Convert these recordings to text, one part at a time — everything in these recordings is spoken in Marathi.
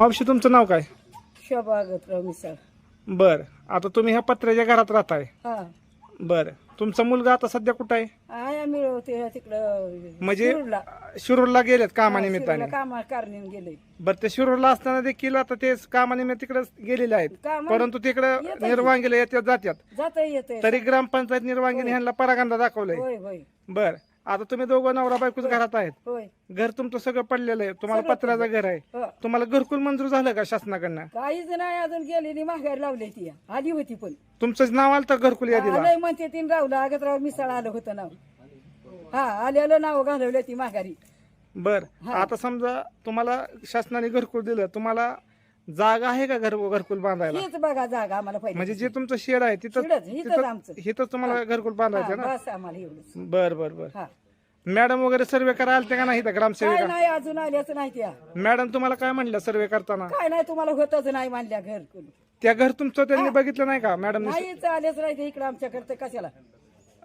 मावशी तुमचं नाव काय? मिसळ. बर. आता तुम्ही ह्या पत्र्याच्या घरात राहताय. हा. बर. तुमचा मुलगा आता सध्या कुठं आहे? आया मिळवते तिकडं म्हणजे शिरूरला. शिरूरला गेलेत शिरूरला कामानिमित्ताने. कामा कारणे गेले. बर ते शिरूरला असताना देखील आता ते कामानिमित्त तिकडे गेलेले आहेत. कामा- परंतु तिकडे येतात. निर्वांगीला येतात जात्यात जाता येते तरी ग्रामपंचायत निर्वांगीने ह्यांना परागंदा दाखवलंय. होय होय. बर. आता तुम्ही दोघं नवरा बायकोच घरात आहेत. होय. घर तुमचं सगळं पडलेलं आहे. तुम्हाला सगळं पत्र्याचं घर आहे. हो. तुम्हाला घरकुल मंजूर झालं का शासनाकडनं? काहीच नाही अजून गेलेली माघार लावली ती. आली होती पण. तुमचंच नाव आलं तर घरकुल यादीला? आलंय म्हणते तीन रावलं अगतराव मिसळ आलं होतं नाव. हा आलेलं नाव घालवलं ती माघारी. बर आता समजा तुम्हाला शासनाने घरकुल दिलं तुम्हाला जागा आहे का घर घरकुल बांधायला? हीच बघा जागा आम्हाला पाहिजे म्हणजे जे तुमचं शेड आहे तिथं शेडच, आमचं. इथंच तुम्हाला घरकुल बांधायचं ना? बस आम्हाला एवढंच. बर बर बर. हा. मॅडम वगैरे सर्वे करायला आलते का नाही इथं काय ग्रामसेविका नाही अजून आल्याच नाही त्या. मॅडम तुम्हाला काय म्हणलं सर्वे करताना? काय नाही तुम्हाला होतच नाही मानल्या घर कोणी त्या घर तुमचं त्यांनी बघितलं नाही का मॅडम नाहीच आलेच नाही ते इकडे आमच्याकडे तर कशाला?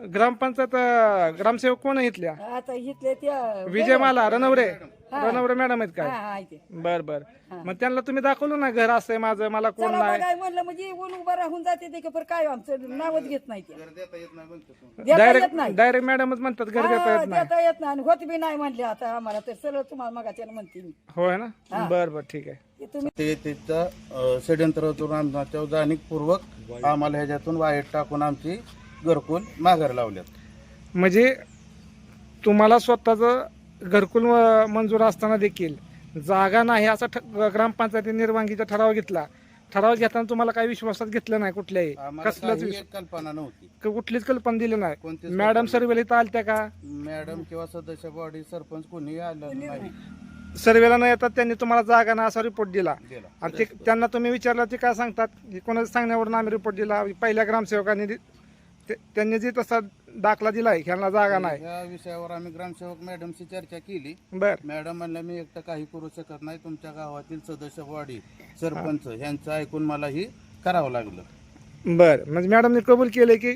ग्रामपंचायत ग्रामसेवक कोण आहे इथल्या? आता इथले त्या विजयमाला रणवरे रणवरे मॅडम आहेत हा काय हा बर बर. मग त्यांना तुम्ही दाखवलं ना घर असं आहे माझं मला कोण चला नाही. बघाय म्हणलं म्हणजे ऊन उभा राहून जाते ते की पर काय आमचं नावच घेत नाही ते. देता येत डायरेक्ट नाही. डायरेक्ट मॅडमच म्हणतात घर देता हा, येत नाही. देता येत नाही. आणि होत बी नाही म्हणले आता आम्हाला तर सरळ तुम्हाला मग त्याला म्हणते मी. होय ना? बर बर ठीक आहे. ते तुम्ही ते अ, षडयंत्रातून आमच्या जाणीवपूर्वक आम्हाला ह्याच्यातून वाईट टाकून आमची घरकुल माघार लावल्यात. म्हणजे तुम्हाला स्वतःच घरकुल अं, मंजूर असताना देखील जागा नाही असा ठ- ग्रामपंचायती निर्वांगीचा ठराव घेतला. ठराव घेताना तुम्हाला काही विश्वासात घेतलं नाही कुठल्याही? आम्हाला कसलंच काही विश्व- एक कल्पना नव्हती. कुठलीच कल्पना दिली नाही. कोणतीच मॅडम सर्वेला इथं आलत्या का? मॅडम किंवा सदस्य बॉडी सरपंच कोणी आलं नाही. सर्वेला न येतात त्यांनी तुम्हाला जागा नाही असा रिपोर्ट दिला. आणि ते त्यांना तुम्ही विचारलं ते काय सांगतात? की कोणाच्या सांगण्यावरून आम्ही रिपोर्ट दिला. पहिल्या ग्रामसेवकांनी दि- ते- त्यांनी जे तसा दाखला दिलाय ह्यांना जागा नाही. या विषयावर आम्ही ग्रामसेवक मॅडमशी चर्चा केली. बर. मॅडम म्हणल्या मी एकटं काही करू शकत नाही. तुमच्या गावातील सदस्य बॉडी सरपंच यांचं ऐकून मला ही करावं लागलं. बर. म्हणजे मॅडमने कबूल केले की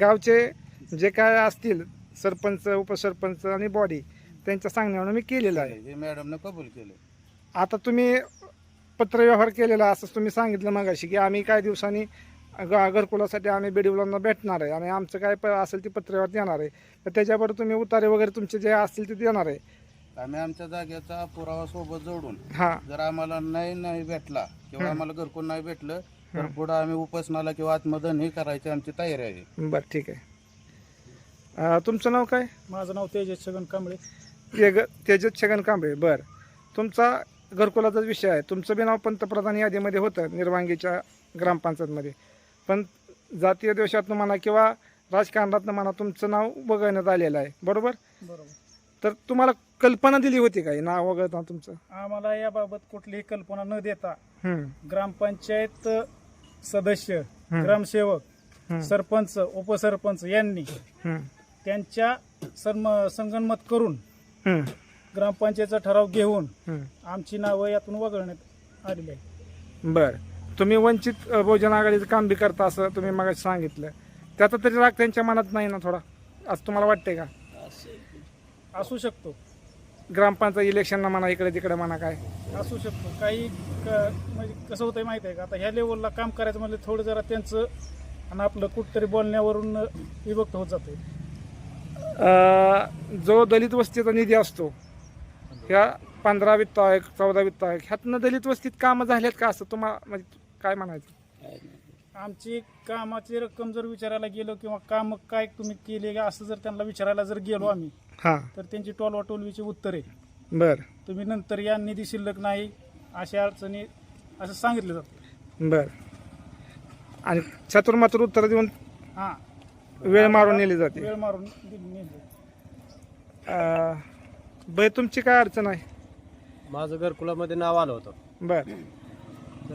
गावचे जे काय असतील सरपंच उपसरपंच आणि बॉडी त्यांच्या सांगण्यावरून मी केलेलं आहे. हे मॅडमनं कबूल केलं आता तुम्ही पत्रव्यवहार केलेला असं तुम्ही सांगितलं मगाशी की आम्ही काही दिवसांनी ग- घरकुलासाठी आम्ही बेडीवलांना भेटणार आहे आणि आमचं काय प- असेल ते पत्रव्यवहार देणार आहे तर त्याच्याबरोबर तुम्ही उतारे वगैरे तुमचे जे असतील ते देणार आहे. आम्ही आमच्या जागेचा पुरावा सोबत जोडून हां. जर आम्हाला नाही नाही भेटला किंवा आम्हाला घरकुल नाही भेटलं तर पुढे आम्ही उपासनाला किंवा आत्मदन ही करायची आमची तयारी आहे. बरं ठीक आहे. अं, तुमचं नाव काय? माझं नाव तेजस छगन कांबळे. तेज तेजस छगन कांबळे बर. तुमचा घरकुलाचा विषय आहे. तुमचं बी नाव पंतप्रधान यादीमध्ये होतं निर्वांगीच्या ग्रामपंचायतमध्ये. पण जातीय देशातनं म्हणा किंवा राजकारणातनं म्हणा तुमचं नाव वगळण्यात आलेलं आहे. बरोबर? बरोबर. तर तुम्हाला कल्पना दिली होती काय नाव वगळता तुमचं? आम्हाला याबाबत कुठलीही कल्पना न देता हम्म, ग्रामपंचायत सदस्य. ग्रामसेवक. सरपंच उपसरपंच यांनी हम्म, त्यांच्या सर्म संगनमत करून हम्म, ग्रामपंचायतचा ठराव घेऊन हम्म. आमची नावं यातून वगळण्यात आलेली आहे बर. तुम्ही वंचित बहुजन आघाडीचं काम बी करता असं तुम्ही मग सांगितलं. त्याचा तरी राग त्यांच्या मनात नाही ना थोडा? असं तुम्हाला वाटतंय का? असू शकतो. ग्रामपंचायत इलेक्शनला म्हणा इकडे तिकडे म्हणा काय? असू शकतो. काही क- म्हणजे कसं होतंय माहिती आहे का? आता ह्या लेवलला काम करायचं म्हणजे थोडं जरा त्यांचं आणि आपलं कुठतरी बोलण्यावरून विभक्त होत जाते अ, जो दलित वस्तीचा निधी असतो ह्या पंधरा वित्त आयोग चौदा वित्त आयोग ह्यातनं दलित वस्तीत कामं झालेत का असं तुम्हाला म्हणजे काय म्हणायचं? आमची कामाची रक्कम जर विचारायला गेलो किंवा काम काय तुम्ही केले का असं जर त्यांना विचारायला जर गेलो आम्ही हां. तर त्यांची टोलवाटोलवीची उत्तरे. बर. तुम्ही नंतर या निधी शिल्लक नाही अशा अडचणी असं सांगितलं जातं. बर. आणि चतुर्मात्र उत्तर देऊन हां. वेळ मारून नेली जाते. वेळ मारून दिली नेली. अ, बर तुमची काय अडचण आहे? माझं घरकुलामध्ये नाव आलं होतं. बर.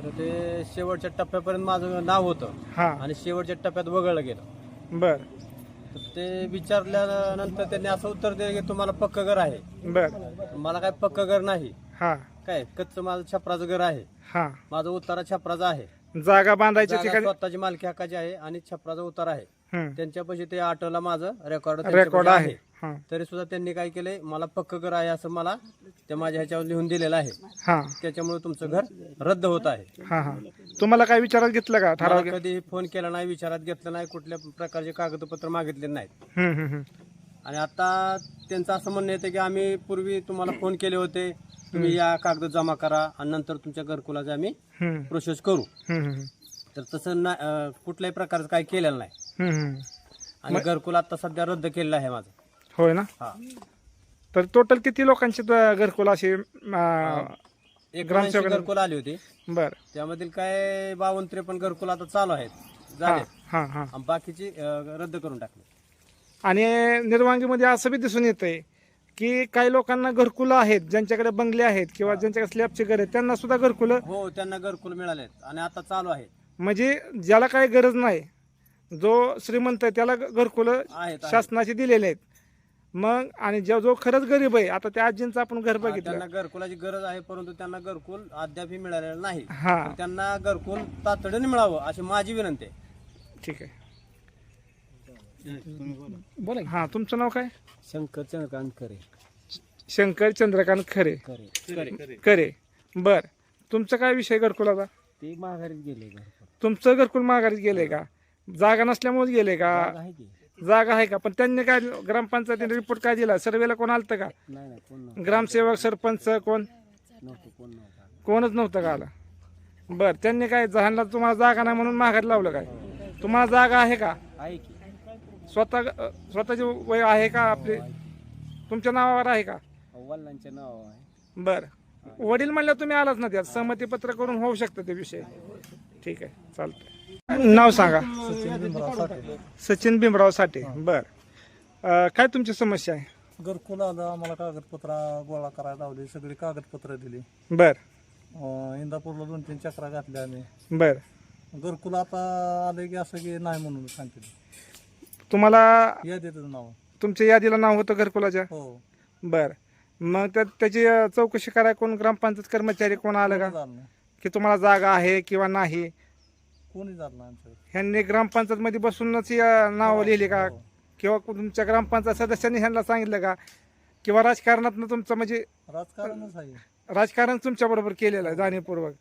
तर ते शेवटच्या टप्प्यापर्यंत माझं नाव होतं. हां. आणि शेवटच्या टप्प्यात वगळलं गेलं. बर. तर ते विचारल्यानंतर त्यांनी असं उत्तर दिलं की तुम्हाला पक्क घर आहे. बर. मला काय पक्क घर नाही. हां. काय कच्चं माझं छपराचं घर आहे. हां. माझं उतारा छपराचा आहे. जागा बांधायच्या जागा ठिकाणी स्वतःची मालकी हक्काची आहे आणि छपराचा उतारा आहे. त्यांच्यापाशी ते आटोला माझं रेकॉर्ड रेकॉर्ड आहे. हां. तरी सुद्धा त्यांनी काय केलंय मला पक्क घर आहे असं मला त्या माझ्या ह्याच्यावर लिहून दिलेलं आहे. हां. त्याच्यामुळे तुमचं घर रद्द होत आहे. हां हां. तुम्हाला काय विचारात घेतलं का ठराव? मला कधी फोन केला नाही विचारात घेतलं नाही कुठल्या प्रकारचे कागदपत्र मागितले नाहीत. हम्म, हम्म, हम्म. आणि आता त्यांचं असं म्हणणं येतं की आम्ही पूर्वी तुम्हाला फोन केले होते तुम्ही या कागद जमा करा आणि नंतर तुमच्या घरकुलाचे आम्ही हम्म, प्रोसेस करू. हम्म, हम्म, तर तसं ना अं, कुठल्याही प्रकारचं काही केलेलं नाही. हम्म, हम्म. आणि घरकुल आता सध्या रद्द केलेलं आहे माझं. होय ना? हा. तर टोटल किती लोकांची द- घरकुल अशी एक ग्रामसेवकांना- घरकुल आली होती. बर. त्यामधील काय बावन्न त्रेपन्न घरकुल आता चालू आहेत. हां झाले. हां हां आणि बाकीची अं, रद्द करून टाकले. आणि निर्वांगीमध्ये असं बी दिसून येतंय की काही लोकांना घरकुलं आहेत ज्यांच्याकडे बंगले आहेत किंवा ज्यांच्याकडे स्लॅबचे घर आहेत त्यांना सुद्धा घरकुलं हो त्यांना घरकुल मिळाले आणि आता चालू आहेत. म्हणजे ज्याला काही गरज नाही जो श्रीमंत आहे त्याला घरकुलं आहेत आहेत. शासनाचे दिलेले आहेत. मग आणि जो जो खरंच गरीब आहे आता त्या आजींचं आपण घर बघितलं. त्यांना घरकुलाची गरज आहे परंतु त्यांना घरकुल अद्यापही मिळालेलं नाही. हा. तर त्यांना घरकुल तातडीने मिळावं अशी माझी विनंती आहे. ठीक आहे. बोला. हा तुमचं नाव काय? शंकर चंद्रकांत करे शंकर चंद्रकांत खरे. करे करे बर. तुमचा काय विषय घरकुलाचा ते माघारीत गेले घरकुल. तुमचं घरकुल माघारीत गेले का? जागा नसल्यामुळे गेले का? आहे की. जागा आहे का? पण त्यांनी काय ग्रामपंचायतीने रिपोर्ट काय दिला? सर्वेला कोण आलतं का? नाही नाही कोण ग्रामसेवक सरपंच कोण? नव्हतं कोण नव्हतं कोणच नव्हतं का आला? बर त्यांनी काय जहानला तुम्हाला जागा नाही म्हणून माघारी लावलं काय? तुम्हाला जागा आहे का? आहे की. स्वतः स्वतःची वय आहे का आपली? तुमच्या नावावर आहे का? वडिलांचे नाव आहे. बर. वडील म्हणलं तुम्ही आलाच ना त्यात? सहमतीपत्र करून होऊ शकतं ते विषय. ठीक आहे चालतंय. नाव सांगा. सचिन भीमराव साठे. बर. अ, काय तुमची समस्या आहे? घरकुल आलं आम्हाला कागदपत्र गोळा करायला लावली सगळी कागदपत्र दिली. बर. अं, इंदापूरला दोन तीन चक्रा घातल्या आम्ही. बर. घरकुल आता आले की असं की नाही म्हणून सांगते तुम्हाला या नाव. तुमच्या यादीला नाव होतं घरकुलाच्या? हो. बर. मग त्या त्याची अ, चौकशी कराय कोण ग्रामपंचायत कर्मचारी कोण आलं का? की तुम्हाला जागा आहे किंवा नाही? कोणी नाही ह्यांनी ग्रामपंचायत मध्ये बसूनच या नावं लिहिली का? किंवा तुमच्या ग्रामपंचायत सदस्यांनी ह्यांना सांगितलं का? किंवा राजकारणात तुमचं म्हणजे राजकारणच आहे. राजकारण तुमच्या बरोबर केलेलं आहे जाणीवपूर्वक.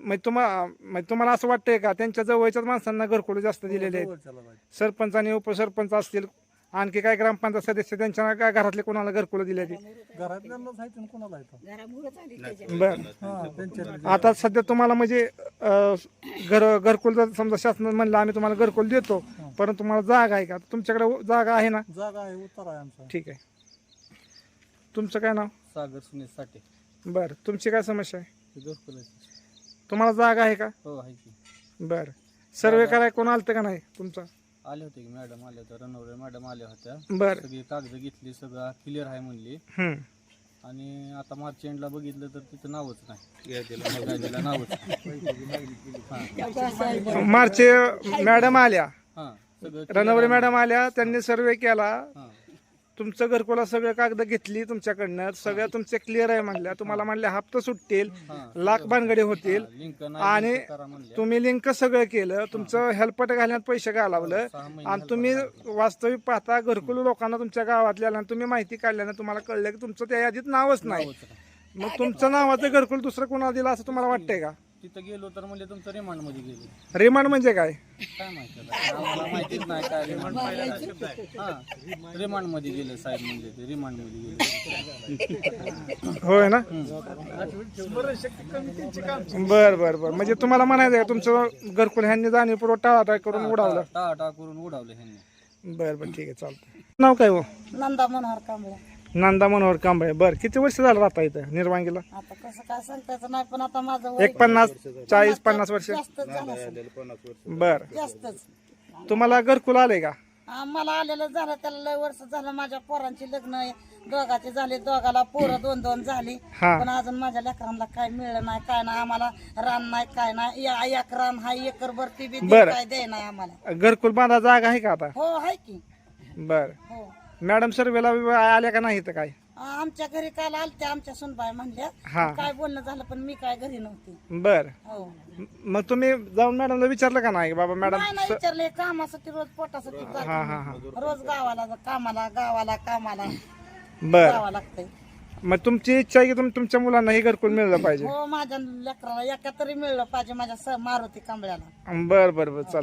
मग तुम्हाला मग तुम्हाला असं वाटतंय का? त्यांच्या जवळच्याच माणसांना घरकुल जास्त दिलेले आहेत. जवळच्याला पाहिजे. सरपंच आणि उपसरपंच असतील आणखी काय ग्रामपंचायत सदस्य त्यांच्या काय घरातले कोणाला घरकुल दिले ते? घरातल्यांनाच आहे आणि कोणाला येतं बर. हा त्यांच्या आता सध्या तुम्हाला म्हणजे अं, घर घरकुल जर समजा शासन म्हणलं आम्ही तुम्हाला घरकुल देतो परंतु तुम्हाला जागा आहे का? तुमच्याकडे जागा आहे ना? जागा आहे उत्तर आहे आमचा. ठीक आहे. तुमचं काय नाव? सागर सुनीसाठी बरं. तुमची काय समस्या आहे? घरकुलाची तुम्हाला जागा आहे का? हो आहे की. बरं. सर्वे कराय कोण आलतं का नाही तुमचा? आले होते की मॅडम आले होते रणवरे मॅडम आल्या होत्या. बरं. सगळी कागद घेतली सगळं क्लिअर आहे म्हणली. हम्म. आणि आता मार्च एंडला बघितलं तर तिथं नावच नाही. यादीला नावच मार्च मॅडम आल्या. हा सगळं रणवरे मॅडम आल्या त्यांनी सर्वे केला. हा. तुमचं घरकुला सगळे कागद घेतली तुमच्याकडनं सगळ्या तुमचे क्लिअर आहे म्हणल्या. तुम्हाला म्हणल्या हप्ता सुटतील लाख भानगडी होतील. आणि तुम्ही लिंक सगळं केलं तुमचं हेल्पट घालण्यात पैसे घालावलं. आणि तुम्ही वास्तविक पाहता घरकुल लोकांना तुमच्या गावातल्या तुम्ही माहिती काढल्यानं तुम्हाला कळलं की तुमचं त्या यादीत नावच नाही नावच नाही. मग तुमचं नावाचं घरकुल दुसरं कोणाला दिलं असं तुम्हाला वाटतंय का? तिथं गेलो तर म्हणजे तुमचं रिमांडमध्ये गेलो. रिमांड म्हणजे काय? काय माहिती आता? आम्हाला माहितीच नाही काय रिमांड हा रिमांडमध्ये गेले साहेब म्हणजे ते रिमांडमध्ये गेले. होय ना? बर बर बर. म्हणजे तुम्हाला म्हणायचं का तुमचं घरकुल ह्यांनी जाणीवपूर्वक टाळाटाळ करून उडावलं? टाटा करून उडावलं ह्यांनी. बर बर ठीक आहे चालतं नाव काय हो? नंदा मनोहर कांबळे. नंदा मनोहर कांबळे. बर किती वर्ष झालं राहता इथं निर्वांगीला? आता कसं काय सांगतायचं नाही पण आता माझं वय एक पन्नास चाळीस पन्नास वर्ष. जास्तच झालं असेल. बर. जास्तच. तुम्हाला घरकुल आलंय का? आम्हाला आलेलं झालं त्याला लय वर्ष झालं माझ्या पोरांची लग्न दोघाचे झाले दोघाला पोरं दोन दोन झाली. हा. पण अजून माझ्या लेकरांना काय मिळलं नाही काय नाही आम्हाला रान नाही काय नाही. या- एक रान हाय एकर भरती बी बरं. काय दे नाही आम्हाला. घरकुल बांधा जागा आहे का आता? हो हाय की. बर. हो. मॅडम सर्वेला आल्या का नाही इथं काय? आमच्या घरी काल आलत्या आमच्या सुनबाई म्हणल्या हा. काय बोलणं झालं पण मी काय घरी नव्हती. बर. हो. मग तुम्ही जाऊन मॅडमला विचारलं का नाही? बाबा मॅडम नाही नाही विचारले कामासाठी रोज पोटासाठी जाते. हा हा हा. रोज गावाला जा- कामाला गावाला कामाला. बर. जावं लागतंय. मग तुमची इच्छा आहे की तुम तुमच्या मुलांना हे घरकुल मिळलं पाहिजे? हो माझ्या लेकराला एका तरी मिळलं पाहिजे माझ्या स- मारुती कांबळ्याला. बर बर बर चाल